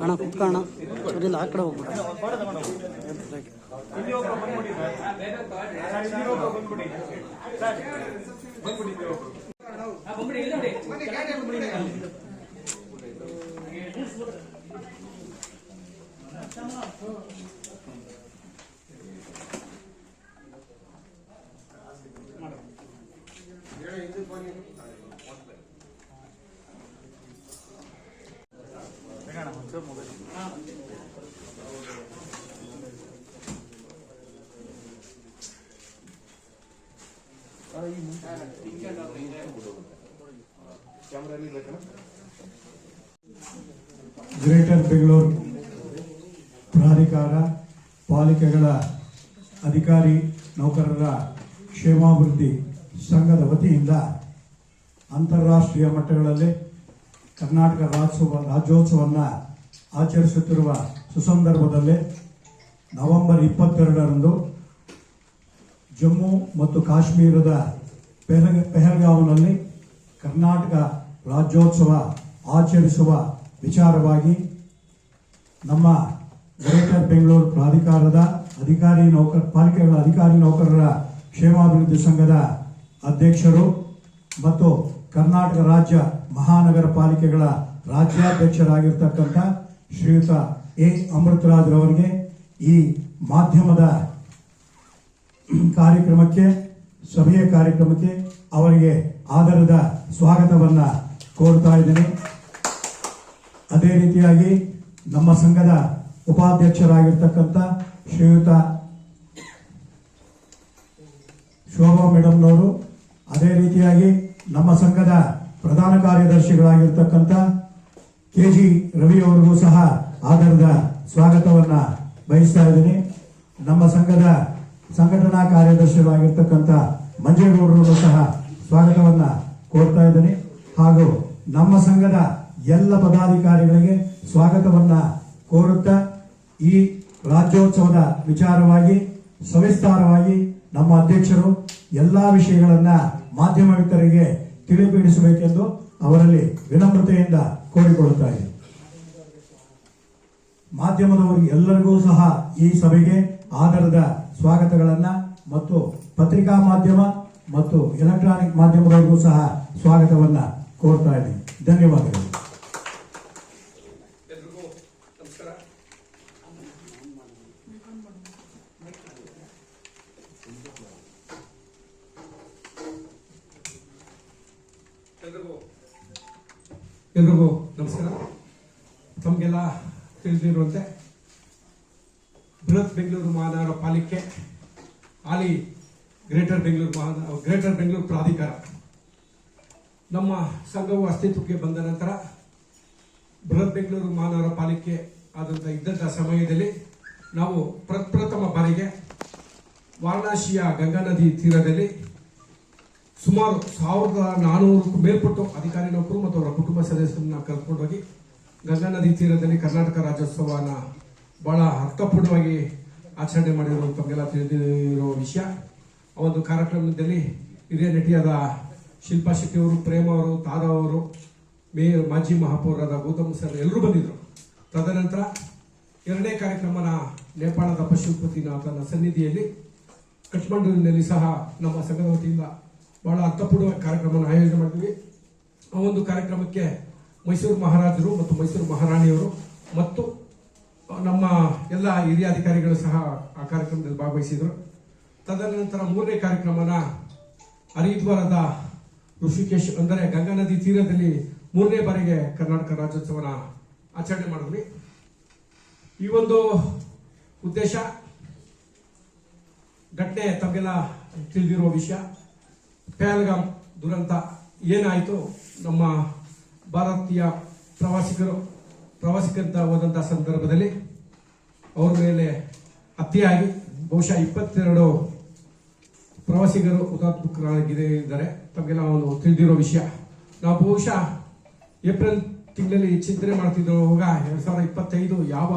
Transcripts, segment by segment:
ಅಣ್ಣ ಕುತ್ಕೋಣ ಅದರಿಂದ ಆ ಕಡೆ ಹೋಗ್ಬಿಡ. ಗ್ರೇಟರ್ ಬೆಂಗಳೂರು ಪ್ರಾಧಿಕಾರ ಪಾಲಿಕೆಗಳ ಅಧಿಕಾರಿ ನೌಕರರ ಕ್ಷೇಮಾಭಿವೃದ್ಧಿ ಸಂಘದ ವತಿಯಿಂದ ಅಂತಾರಾಷ್ಟ್ರೀಯ ಮಟ್ಟಗಳಲ್ಲಿ ಕರ್ನಾಟಕ ರಾಜ್ಯೋತ್ಸವ ರಾಜ್ಯೋತ್ಸವವನ್ನು ಆಚರಿಸುತ್ತಿರುವ ಸುಸಂದರ್ಭದಲ್ಲಿ ನವೆಂಬರ್ ಇಪ್ಪತ್ತೆರಡರಂದು ಜಮ್ಮು ಮತ್ತು ಕಾಶ್ಮೀರದ ಪೆಹಲ್, ಪೆಹಲ್ಗಾವ್ನಲ್ಲಿ ಕರ್ನಾಟಕ ರಾಜ್ಯೋತ್ಸವ ಆಚರಿಸುವ ವಿಚಾರವಾಗಿ ನಮ್ಮ ಗ್ರೇಟರ್ ಬೆಂಗಳೂರು ಪ್ರಾಧಿಕಾರದ ಅಧಿಕಾರಿ ನೌಕರ, ಪಾಲಿಕೆಗಳ ಅಧಿಕಾರಿ ನೌಕರರ ಕ್ಷೇಮಾಭಿವೃದ್ಧಿ ಸಂಘದ ಅಧ್ಯಕ್ಷರು ಮತ್ತು ಕರ್ನಾಟಕ ರಾಜ್ಯ ಮಹಾನಗರ ಪಾಲಿಕೆಗಳ ರಾಜ್ಯಾಧ್ಯಕ್ಷರಾಗಿರ್ತಕ್ಕಂಥ ಶ್ರೀಯುತ ಎ. ಅಮೃತರಾಜ್ರವರಿಗೆ ಈ ಮಾಧ್ಯಮದ ಕಾರ್ಯಕ್ರಮಕ್ಕೆ, ಸಭೆಯ ಕಾರ್ಯಕ್ರಮಕ್ಕೆ ಅವರಿಗೆ ಆಧಾರದ ಸ್ವಾಗತವನ್ನು ಕೋರ್ತಾ ಇದ್ದೇನೆ. ಅದೇ ರೀತಿಯಾಗಿ ನಮ್ಮ ಸಂಘದ ಉಪಾಧ್ಯಕ್ಷರಾಗಿರ್ತಕ್ಕಂಥ ಶ್ರೀಯುತ ಶೋಭಾ ಮೇಡಮ್ನವರು ಅದೇ ರೀತಿಯಾಗಿ ನಮ್ಮ ಸಂಘದ ಪ್ರಧಾನ ಕಾರ್ಯದರ್ಶಿಗಳಾಗಿರ್ತಕ್ಕಂಥ ಕೆ ಜಿ ರವಿ ಅವರಿಗೂ ಸಹ ಆಧಾರದ ಸ್ವಾಗತವನ್ನ ಬಯಸ್ತಾ ಇದ್ದೀನಿ. ನಮ್ಮ ಸಂಘದ ಸಂಘಟನಾ ಕಾರ್ಯದರ್ಶಿಗಳಾಗಿರ್ತಕ್ಕಂಥ ಮಂಜೇಗೌಡರಿಗೂ ಸಹ ಸ್ವಾಗತವನ್ನ ಕೋರ್ತಾ ಇದ್ದೀನಿ. ಹಾಗೂ ನಮ್ಮ ಸಂಘದ ಎಲ್ಲ ಪದಾಧಿಕಾರಿಗಳಿಗೆ ಸ್ವಾಗತವನ್ನ ಕೋರುತ್ತಾ ಈ ರಾಜ್ಯೋತ್ಸವದ ವಿಚಾರವಾಗಿ ಸವಿಸ್ತಾರವಾಗಿ ನಮ್ಮ ಅಧ್ಯಕ್ಷರು ಎಲ್ಲಾ ವಿಷಯಗಳನ್ನ ಮಾಧ್ಯಮ ಮಿತ್ರರಿಗೆ ತಿಳಿಪಡಿಸಬೇಕೆಂದು ಅವರಲ್ಲಿ ವಿನಮ್ರತೆಯಿಂದ ಕೋರಿಕೊಳ್ಳುತ್ತಾ ಇದೆ ಮಾಧ್ಯಮದವರಿಗೆ ಎಲ್ಲರಿಗೂ ಸಹ ಈ ಸಭೆಗೆ ಆಧಾರದ ಸ್ವಾಗತಗಳನ್ನ ಮತ್ತು ಪತ್ರಿಕಾ ಮಾಧ್ಯಮ ಮತ್ತು ಎಲೆಕ್ಟ್ರಾನಿಕ್ ಮಾಧ್ಯಮದವರಿಗೂ ಸಹ ಸ್ವಾಗತವನ್ನ ಕೋರ್ತಾ ಇದ್ದೀನಿ ಧನ್ಯವಾದಗಳು. ಎಲ್ರಿಗೂ ನಮಸ್ಕಾರ. ತಮಗೆಲ್ಲ ತಿಳಿದಿರುವಂತೆ ಬೃಹತ್ ಬೆಂಗಳೂರು ಮಹಾನಗರ ಪಾಲಿಕೆ, ಹಾಲಿ ಗ್ರೇಟರ್ ಬೆಂಗಳೂರು ಮಹಾನಗರ ಗ್ರೇಟರ್ ಬೆಂಗಳೂರು ಪ್ರಾಧಿಕಾರ. ನಮ್ಮ ಸಂಘವು ಅಸ್ತಿತ್ವಕ್ಕೆ ಬಂದ ನಂತರ ಬೃಹತ್ ಬೆಂಗಳೂರು ಮಹಾನಗರ ಪಾಲಿಕೆ ಆದಂಥ ಇದ್ದಂಥ ಸಮಯದಲ್ಲಿ ನಾವು ಪ್ರಪ್ರಥಮ ಬಾರಿಗೆ ವಾರಣಾಸಿಯ ಗಂಗಾ ನದಿ ತೀರದಲ್ಲಿ ಸುಮಾರು ಸಾವಿರದ ನಾನೂರಕ್ಕೂ ಮೇಲ್ಪಟ್ಟು ಅಧಿಕಾರಿ ನೌಕರು ಮತ್ತು ಅವರ ಕುಟುಂಬ ಸದಸ್ಯರನ್ನ ಕರೆದುಕೊಂಡೋಗಿ ಗಂಗಾ ನದಿ ತೀರದಲ್ಲಿ ಕರ್ನಾಟಕ ರಾಜ್ಯೋತ್ಸವನ ಬಹಳ ಅರ್ಥಪೂರ್ಣವಾಗಿ ಆಚರಣೆ ಮಾಡಿರೋ ತಮಗೆಲ್ಲ ತಿಳಿದಿರೋ ವಿಷಯ. ಆ ಒಂದು ಕಾರ್ಯಕ್ರಮದಲ್ಲಿ ಹಿರಿಯ ನಟಿಯಾದ ಶಿಲ್ಪಾ ಶೆಟ್ಟಿಯವರು ಪ್ರೇಮ ಅವರು, ತಾರಾ ಅವರು, ಮೇಯರ್ ಮಾಜಿ ಮಹಾಪೌರರಾದ ಗೌತಮ್ ಸರ್ ಎಲ್ಲರೂ ಬಂದಿದ್ರು. ತದನಂತರ ಎರಡನೇ ಕಾರ್ಯಕ್ರಮನ ನೇಪಾಳದ ಪಶುಪತಿನಾಥನ ಸನ್ನಿಧಿಯಲ್ಲಿ ಕಠ್ಮಂಡುವಿನಲ್ಲಿ ಸಹ ನಮ್ಮ ಸಂಘದ ವತಿಯಿಂದ ಬಹಳ ಅರ್ಥಪೂರ್ಣ ಕಾರ್ಯಕ್ರಮವನ್ನು ಆಯೋಜನೆ ಮಾಡಿದ್ವಿ ಆ ಒಂದು ಕಾರ್ಯಕ್ರಮಕ್ಕೆ ಮೈಸೂರು ಮಹಾರಾಜರು ಮತ್ತು ಮೈಸೂರು ಮಹಾರಾಣಿಯವರು ಮತ್ತು ನಮ್ಮ ಎಲ್ಲ ಹಿರಿಯ ಅಧಿಕಾರಿಗಳು ಸಹ ಆ ಕಾರ್ಯಕ್ರಮದಲ್ಲಿ ಭಾಗವಹಿಸಿದರು. ತದನಂತರ ಮೂರನೇ ಕಾರ್ಯಕ್ರಮನ ಹರಿದ್ವಾರದ ಋಷಿಕೇಶ್ ಅಂದರೆ ಗಂಗಾ ನದಿ ತೀರದಲ್ಲಿ ಮೂರನೇ ಬಾರಿಗೆ ಕರ್ನಾಟಕ ರಾಜ್ಯೋತ್ಸವನ ಆಚರಣೆ ಮಾಡಿದ್ವಿ. ಈ ಒಂದು ಉದ್ದೇಶ, ಘಟನೆ ತಮಗೆಲ್ಲ ತಿಳಿದಿರುವ ವಿಷಯ. ಪಹಲ್ಗಾಮ್ ದುರಂತ ಏನಾಯಿತು ನಮ್ಮ ಭಾರತೀಯ ಪ್ರವಾಸಿಗರು ಪ್ರವಾಸಿಗರಂತ ಹೋದಂಥ ಸಂದರ್ಭದಲ್ಲಿ ಅವ್ರ ಮೇಲೆ ಹತ್ಯೆಯಾಗಿ ಬಹುಶಃ ಇಪ್ಪತ್ತೆರಡು ಪ್ರವಾಸಿಗರು ಇದ್ದಾರೆ. ತಮಗೆಲ್ಲ ಒಂದು ತಿಳಿದಿರೋ ವಿಷಯ. ನಾವು ಬಹುಶಃ ಏಪ್ರಿಲ್ ತಿಂಗಳಲ್ಲಿ ಚಿಂತನೆ ಮಾಡ್ತಿದ್ದಾಗ ಎರಡು ಸಾವಿರದ ಇಪ್ಪತ್ತೈದು ಯಾವ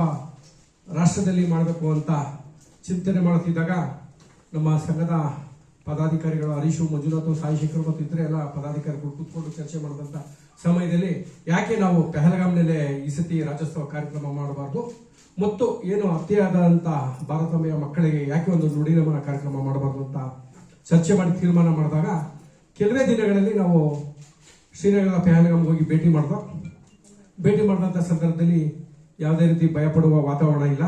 ರಾಷ್ಟ್ರದಲ್ಲಿ ಮಾಡಬೇಕು ಅಂತ ಚಿಂತನೆ ಮಾಡ್ತಿದ್ದಾಗ ನಮ್ಮ ಸಂಘದ ಪದಾಧಿಕಾರಿಗಳು ಹರೀಶು, ಮಂಜುನಾಥ್ ಸಾಯಿಶೇಖರ್ ಮತ್ತು ಇತರೆ ಎಲ್ಲ ಪದಾಧಿಕಾರಿಗಳು ಕೂತ್ಕೊಂಡು ಚರ್ಚೆ ಮಾಡಿದಂತ ಸಮಯದಲ್ಲಿ ಯಾಕೆ ನಾವು ಪೆಹಲ್ಗಾಮ್ನಲ್ಲೇ ಈ ಸತಿ ರಾಜ್ಯೋತ್ಸವ ಕಾರ್ಯಕ್ರಮ ಮಾಡಬಾರ್ದು? ಮತ್ತು ಏನು ಅತಿಯಾದಂಥ ಭಾರತಮಯ ಮಕ್ಕಳಿಗೆ ಯಾಕೆ ಒಂದು ನುಡಿನಮನ ಕಾರ್ಯಕ್ರಮ ಮಾಡಬಾರ್ದು ಅಂತ ಚರ್ಚೆ ಮಾಡಿ ತೀರ್ಮಾನ ಮಾಡಿದಾಗ ಕೆಲವೇ ದಿನಗಳಲ್ಲಿ ನಾವು ಶ್ರೀನಗರದ ಪೆಹಲ್ಗಾಮ್ಗೆ ಹೋಗಿ ಭೇಟಿ ಮಾಡ್ದೋ ಭೇಟಿ ಮಾಡಿದಂಥ ಸಂದರ್ಭದಲ್ಲಿ ಯಾವುದೇ ರೀತಿ ಭಯಪಡುವ ವಾತಾವರಣ ಇಲ್ಲ.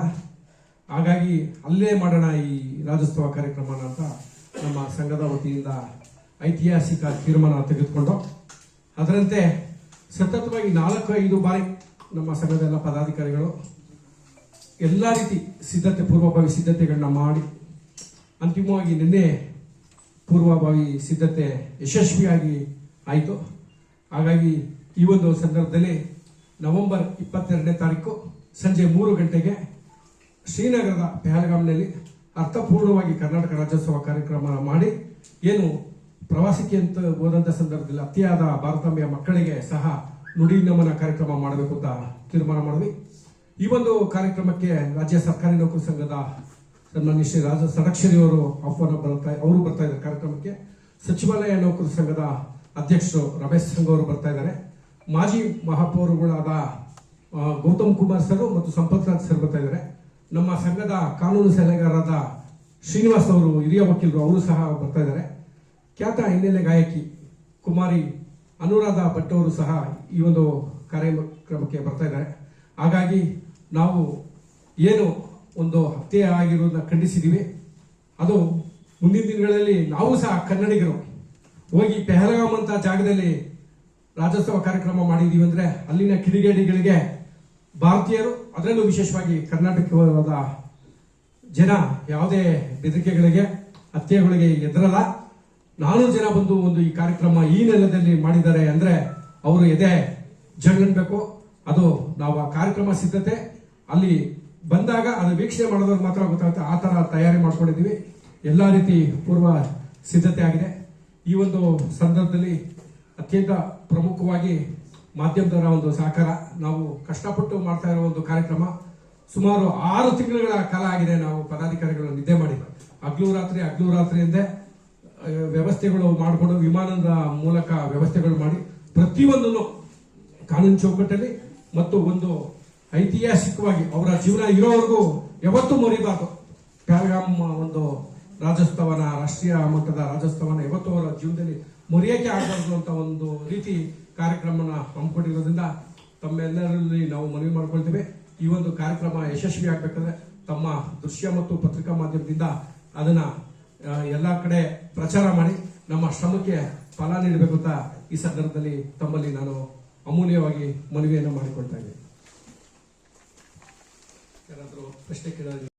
ಹಾಗಾಗಿ ಅಲ್ಲೇ ಮಾಡೋಣ ಈ ರಾಜ್ಯೋತ್ಸವ ಕಾರ್ಯಕ್ರಮನ ಅಂತ ನಮ್ಮ ಸಂಘದ ವತಿಯಿಂದ ಐತಿಹಾಸಿಕ ತೀರ್ಮಾನ ತೆಗೆದುಕೊಂಡು. ಅದರಂತೆ ಸತತವಾಗಿ ನಾಲ್ಕು ಐದು ಬಾರಿ ನಮ್ಮ ಸಂಘದ ಎಲ್ಲ ಪದಾಧಿಕಾರಿಗಳು ಎಲ್ಲ ರೀತಿ ಸಿದ್ಧತೆ, ಪೂರ್ವಭಾವಿ ಸಿದ್ಧತೆಗಳನ್ನ ಮಾಡಿ, ಅಂತಿಮವಾಗಿ ನಿನ್ನೆ ಪೂರ್ವಭಾವಿ ಸಿದ್ಧತೆ ಯಶಸ್ವಿಯಾಗಿ ಆಯಿತು. ಹಾಗಾಗಿ ಈ ಒಂದು ಸಂದರ್ಭದಲ್ಲಿ ನವೆಂಬರ್ ಇಪ್ಪತ್ತೆರಡನೇ ತಾರೀಕು ಸಂಜೆ ಮೂರು ಗಂಟೆಗೆ ಶ್ರೀನಗರದ ಪೆಹಲ್ಗಾಮ್ನಲ್ಲಿ ಅರ್ಥಪೂರ್ಣವಾಗಿ ಕರ್ನಾಟಕ ರಾಜ್ಯೋತ್ಸವ ಕಾರ್ಯಕ್ರಮ ಮಾಡಿ, ಏನು ಪ್ರವಾಸಕ್ಕೆ ಅಂತ ಹೋದಂಥ ಸಂದರ್ಭದಲ್ಲಿ ಅತಿಯಾದ ಭಾರತಾಂಬೆಯ ಮಕ್ಕಳಿಗೆ ಸಹ ನುಡಿ ನಮನ ಕಾರ್ಯಕ್ರಮ ಮಾಡಬೇಕು ಅಂತ ತೀರ್ಮಾನ ಮಾಡಿದ್ವಿ. ಈ ಒಂದು ಕಾರ್ಯಕ್ರಮಕ್ಕೆ ರಾಜ್ಯ ಸರ್ಕಾರಿ ನೌಕರ ಸಂಘದ ಸನ್ಮಾನ್ಯ ಶ್ರೀ ರಾಜ ಅವರು ಆಹ್ವಾನ ಬರ್ತಾ ಅವರು ಬರ್ತಾ ಇದ್ದಾರೆ ಕಾರ್ಯಕ್ರಮಕ್ಕೆ. ಸಚಿವಾಲಯ ನೌಕರ ಸಂಘದ ಅಧ್ಯಕ್ಷರು ರಮೇಶ್ ಸಂಘ ಅವರು ಬರ್ತಾ ಇದ್ದಾರೆ. ಮಾಜಿ ಮಹಾಪೌರುಗಳಾದ ಗೌತಮ್ ಕುಮಾರ್ ಸರ್ ಮತ್ತು ಸಂಪತ್ ರಾಜ್ ಸರ್ ಬರ್ತಾ ಇದ್ದಾರೆ. ನಮ್ಮ ಸಂಘದ ಕಾನೂನು ಸಲಹೆಗಾರರಾದ ಶ್ರೀನಿವಾಸ್ ಅವರು, ಹಿರಿಯ ವಕೀಲರು, ಅವರು ಸಹ ಬರ್ತಾ ಇದ್ದಾರೆ. ಖ್ಯಾತ ಹಿನ್ನೆಲೆ ಗಾಯಕಿ ಕುಮಾರಿ ಅನುರಾಧ ಭಟ್ ಅವರು ಸಹ ಈ ಒಂದು ಕಾರ್ಯಕ್ರಮಕ್ಕೆ ಬರ್ತಾ ಇದ್ದಾರೆ. ಹಾಗಾಗಿ ನಾವು ಏನು ಒಂದು ಹತ್ಯೆ ಆಗಿರೋದನ್ನ ಖಂಡಿಸಿದ್ದೀವಿ ಅದು ಮುಂದಿನ ದಿನಗಳಲ್ಲಿ ನಾವು ಸಹ ಕನ್ನಡಿಗರು. ಹೋಗಿ ಪೆಹಲ್ಗಾಮ್ ಅಂತ ಜಾಗದಲ್ಲಿ ರಾಜ್ಯೋತ್ಸವ ಕಾರ್ಯಕ್ರಮ ಮಾಡಿದ್ದೀವಿ ಅಂದರೆ ಅಲ್ಲಿನ ಕಿಡಿಗೇಡಿಗಳಿಗೆ ಭಾರತೀಯರು ಅದರಲ್ಲೂ ವಿಶೇಷವಾಗಿ ಕರ್ನಾಟಕದ ಜನ ಯಾವುದೇ ಬೆದರಿಕೆಗಳಿಗೆ, ಹತ್ಯೆಗಳಿಗೆ ಎದುರಲ್ಲ ನಾನೂರು ಜನ ಬಂದು ಒಂದು ಈ ಕಾರ್ಯಕ್ರಮ ಈ ನೆಲದಲ್ಲಿ ಮಾಡಿದ್ದಾರೆ ಅಂದ್ರೆ ಅವರು ಎದೆ ಜಗಳಬೇಕು ಅದು ನಾವು ಆ ಕಾರ್ಯಕ್ರಮ ಸಿದ್ಧತೆ. ಅಲ್ಲಿ ಬಂದಾಗ ಅದು ವೀಕ್ಷಣೆ ಮಾಡೋದ್ರ ಮಾತ್ರ ಗೊತ್ತಾಗುತ್ತೆ. ಆ ಥರ ತಯಾರಿ ಮಾಡ್ಕೊಂಡಿದ್ದೀವಿ. ಎಲ್ಲಾ ರೀತಿ ಪೂರ್ವ ಸಿದ್ಧತೆ ಆಗಿದೆ. ಈ ಒಂದು ಸಂದರ್ಭದಲ್ಲಿ ಅತ್ಯಂತ ಪ್ರಮುಖವಾಗಿ ಮಾಧ್ಯಮದವರ ಒಂದು ಸಹಕಾರ, ನಾವು ಕಷ್ಟಪಟ್ಟು ಮಾಡ್ತಾ ಇರೋ ಒಂದು ಕಾರ್ಯಕ್ರಮ ಸುಮಾರು ಆರು ತಿಂಗಳುಗಳ ಕಾಲ ಆಗಿದೆ ನಾವು ಪದಾಧಿಕಾರಿಗಳು ನಿದ್ದೆ ಮಾಡಿ ಹಗ್ಲು ರಾತ್ರಿ ಹಗ್ಲು ರಾತ್ರಿ ಎಂದೇ ವ್ಯವಸ್ಥೆಗಳು ಮಾಡಿಕೊಂಡು ವಿಮಾನದ ಮೂಲಕ ವ್ಯವಸ್ಥೆಗಳು ಮಾಡಿ ಪ್ರತಿಯೊಂದನ್ನು ಕಾನೂನು ಚೌಕಟ್ಟಲ್ಲಿ ಮತ್ತು ಒಂದು ಐತಿಹಾಸಿಕವಾಗಿ ಅವರ ಜೀವನ ಇರೋವರೆಗೂ ಯಾವತ್ತೂ ಮರಿಬಾರ್ದು. ಪ್ಯಾಲ್ಗಾಮ್ ಒಂದು ರಾಜ್ಯೋತ್ಸವನ, ರಾಷ್ಟ್ರೀಯ ಮಟ್ಟದ ರಾಜ್ಯೋತ್ಸವನ ಯಾವತ್ತೂ ಅವರ ಜೀವನದಲ್ಲಿ ಮರೆಯೋಕೆ ಆಗಬಾರ್ದು ಅಂತ ಒಂದು ರೀತಿ ಕಾರ್ಯಕ್ರಮನ ಹಮ್ಮಿಕೊಂಡಿರೋದ್ರಿಂದ ತಮ್ಮೆಲ್ಲರಲ್ಲಿ ನಾವು ಮನವಿ ಮಾಡ್ಕೊಳ್ತೇವೆ. ಈ ಒಂದು ಕಾರ್ಯಕ್ರಮ ಯಶಸ್ವಿ ಆಗಬೇಕಾದ್ರೆ ತಮ್ಮ ದೃಶ್ಯ ಮತ್ತು ಪತ್ರಿಕಾ ಮಾಧ್ಯಮದಿಂದ ಅದನ್ನ ಎಲ್ಲ ಕಡೆ ಪ್ರಚಾರ ಮಾಡಿ ನಮ್ಮ ಶ್ರಮಕ್ಕೆ ಫಲ ನೀಡಬೇಕು ಅಂತ ಈ ಸಂದರ್ಭದಲ್ಲಿ ತಮ್ಮಲ್ಲಿ ನಾನು ಅಮೂಲ್ಯವಾಗಿ ಮನವಿಯನ್ನು ಮಾಡಿಕೊಳ್ತಾ ಇದ್ದೇನೆ. ಯಾರಾದರೂ ಪ್ರಶ್ನೆ ಕೇಳೋದು